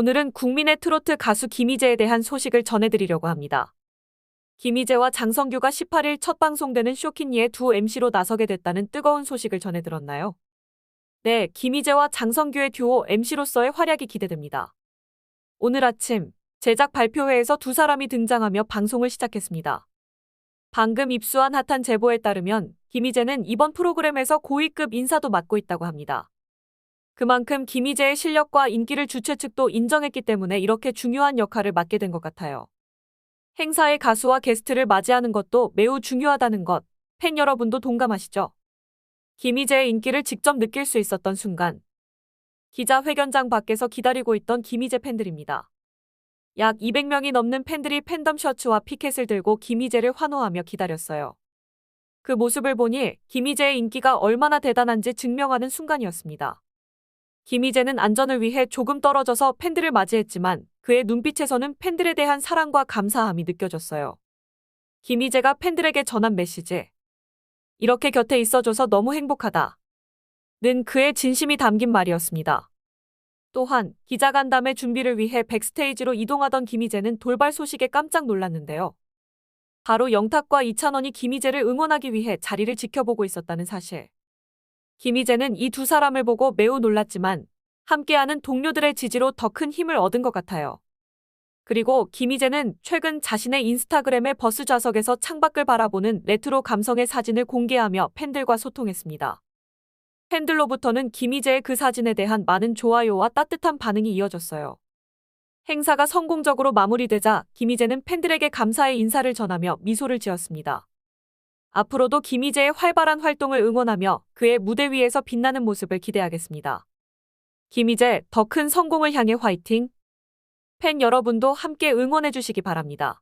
오늘은 국민의 트로트 가수 김희재에 대한 소식을 전해드리려고 합니다. 김희재와 장성규가 18일 첫 방송되는 쇼킹리의 두 MC로 나서게 됐다는 뜨거운 소식을 전해 들었나요? 네, 김희재와 장성규의 듀오 MC로서의 활약이 기대됩니다. 오늘 아침 제작 발표회에서 두 사람이 등장하며 방송을 시작했습니다. 방금 입수한 핫한 제보에 따르면 김희재는 이번 프로그램에서 고위급 인사도 맡고 있다고 합니다. 그만큼 김희재의 실력과 인기를 주최 측도 인정했기 때문에 이렇게 중요한 역할을 맡게 된 것 같아요. 행사에 가수와 게스트를 맞이하는 것도 매우 중요하다는 것, 팬 여러분도 동감하시죠? 김희재의 인기를 직접 느낄 수 있었던 순간, 기자회견장 밖에서 기다리고 있던 김희재 팬들입니다. 약 200명이 넘는 팬들이 팬덤 셔츠와 피켓을 들고 김희재를 환호하며 기다렸어요. 그 모습을 보니 김희재의 인기가 얼마나 대단한지 증명하는 순간이었습니다. 김희재는 안전을 위해 조금 떨어져서 팬들을 맞이했지만 그의 눈빛에서는 팬들에 대한 사랑과 감사함이 느껴졌어요. 김희재가 팬들에게 전한 메시지. 이렇게 곁에 있어줘서 너무 행복하다. 는 그의 진심이 담긴 말이었습니다. 또한 기자간담회 준비를 위해 백스테이지로 이동하던 김희재는 돌발 소식에 깜짝 놀랐는데요. 바로 영탁과 이찬원이 김희재를 응원하기 위해 자리를 지켜보고 있었다는 사실. 김희재는 이 두 사람을 보고 매우 놀랐지만 함께하는 동료들의 지지로 더 큰 힘을 얻은 것 같아요. 그리고 김희재는 최근 자신의 인스타그램의 버스 좌석에서 창밖을 바라보는 레트로 감성의 사진을 공개하며 팬들과 소통했습니다. 팬들로부터는 김희재의 그 사진에 대한 많은 좋아요와 따뜻한 반응이 이어졌어요. 행사가 성공적으로 마무리되자 김희재는 팬들에게 감사의 인사를 전하며 미소를 지었습니다. 앞으로도 김희재의 활발한 활동을 응원하며 그의 무대 위에서 빛나는 모습을 기대하겠습니다. 김희재 더 큰 성공을 향해 화이팅! 팬 여러분도 함께 응원해 주시기 바랍니다.